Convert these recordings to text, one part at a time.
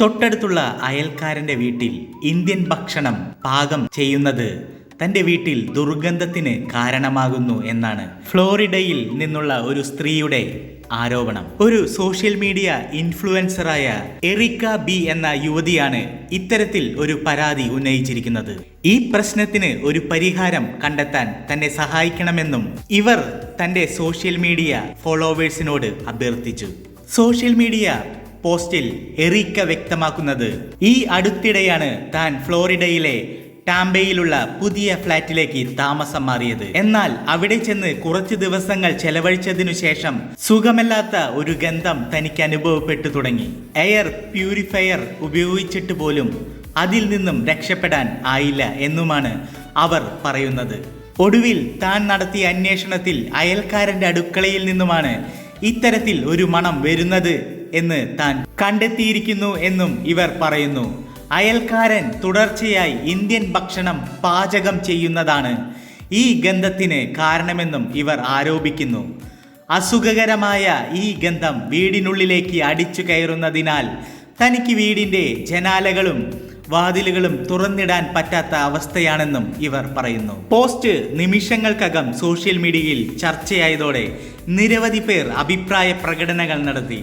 തൊട്ടടുത്തുള്ള അയൽക്കാരന്റെ വീട്ടിൽ ഇന്ത്യൻ ഭക്ഷണം പാകം ചെയ്യുന്നത് തന്റെ വീട്ടിൽ ദുർഗന്ധത്തിന് കാരണമാകുന്നു എന്നാണ് ഫ്ലോറിഡയിൽ നിന്നുള്ള ഒരു സ്ത്രീയുടെ ആരോപണം. ഒരു സോഷ്യൽ മീഡിയ ഇൻഫ്ലുവൻസറായ എറിക്ക ബി എന്ന യുവതിയാണ് ഇത്തരത്തിൽ ഒരു പരാതി ഉന്നയിച്ചിരിക്കുന്നത്. ഈ പ്രശ്നത്തിന് ഒരു പരിഹാരം കണ്ടെത്താൻ തന്നെ സഹായിക്കണമെന്നും ഇവർ തന്റെ സോഷ്യൽ മീഡിയ ഫോളോവേഴ്സിനോട് അഭ്യർത്ഥിച്ചു. സോഷ്യൽ മീഡിയ പോസ്റ്റിൽ എറിക്ക വ്യക്തമാക്കുന്നത്. ഈ അടുത്തിടെയാണ് താൻ ഫ്ലോറിഡയിലെ ടാംബയിലുള്ള പുതിയ ഫ്ലാറ്റിലേക്ക് താമസം മാറിയത്. എന്നാൽ അവിടെ ചെന്ന് കുറച്ച് ദിവസങ്ങൾ ചെലവഴിച്ചതിനു ശേഷം സുഖമല്ലാത്ത ഒരു ഗന്ധം തനിക്ക് അനുഭവപ്പെട്ടു തുടങ്ങി. എയർ പ്യൂരിഫയർ ഉപയോഗിച്ചിട്ട് പോലും അതിൽ നിന്നും രക്ഷപ്പെടാൻ ആയില്ല എന്നുമാണ് അവർ പറയുന്നത്. ഒടുവിൽ താൻ നടത്തിയ അന്വേഷണത്തിൽ അയൽക്കാരന്റെ അടുക്കളയിൽ നിന്നുമാണ് ഇത്തരത്തിൽ ഒരു മണം വരുന്നത് എന്ന് താൻ കണ്ടെത്തിയിരിക്കുന്നു എന്നും ഇവർ പറയുന്നു. അയൽക്കാരൻ തുടർച്ചയായി ഇന്ത്യൻ ഭക്ഷണം പാചകം ചെയ്യുന്നതാണ് ഈ ഗന്ധത്തിന് കാരണമെന്നും ഇവർ ആരോപിക്കുന്നു. അസുഖകരമായ ഈ ഗന്ധം വീടിനുള്ളിലേക്ക് അടിച്ചു കയറുന്നതിനാൽ തനിക്ക് വീടിന്റെ ജനാലകളും വാതിലുകളും തുറന്നിടാൻ പറ്റാത്ത അവസ്ഥയാണെന്നും ഇവർ പറയുന്നു. പോസ്റ്റ് നിമിഷങ്ങൾക്കകം സോഷ്യൽ മീഡിയയിൽ ചർച്ചയായതോടെ നിരവധി പേർ അഭിപ്രായ പ്രകടനങ്ങൾ നടത്തി.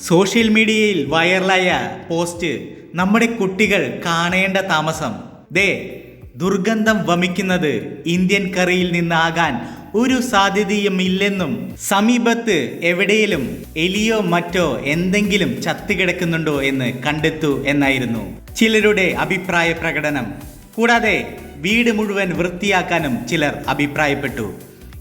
സോഷ്യൽ മീഡിയയിൽ വൈറലായ പോസ്റ്റ് നമ്മുടെ കുട്ടികൾ കാണേണ്ട താമസം. ദേ ദുർഗന്ധം വമിക്കുന്നത് ഇന്ത്യൻ കറിയിൽ നിന്നാകാൻ ഒരു സാധ്യതയും ഇല്ലെന്നും സമീപത്ത് എവിടെയും എലിയോ മറ്റോ എന്തെങ്കിലും ചത്തുകിടക്കുന്നുണ്ടോ എന്ന് കണ്ടെത്തൂ എന്നായിരുന്നു ചിലരുടെ അഭിപ്രായ പ്രകടനം. കൂടാതെ വീട് മുഴുവൻ വൃത്തിയാക്കാനും ചിലർ അഭിപ്രായപ്പെട്ടു.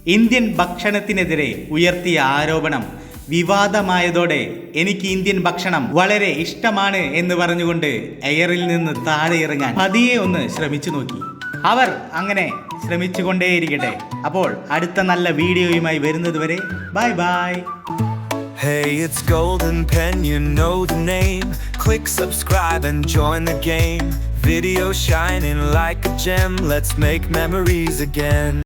ഇന്ത്യൻ ഭക്ഷണത്തിനെതിരെ ഉയർത്തിയ ആരോപണം വിവാദമായതോടെ എനിക്ക് ഇന്ത്യൻ ഭക്ഷണം വളരെ ഇഷ്ടമാണ് എന്ന് പറഞ്ഞുകൊണ്ട് എയറിൽ നിന്ന് താഴെ ഇറങ്ങാൻ പതിയെ ഒന്ന് ശ്രമിച്ചു നോക്കി അവർ അങ്ങനെ ശ്രമിച്ചുകൊണ്ടേയിരിക്കട്ടെ അപ്പോൾ അടുത്ത നല്ല വീഡിയോയുമായി വരുന്നതുവരെ bye bye Hey, it's Golden Pen, you know the name. Click subscribe and join the game. Video shining like a gem, let's make memories again.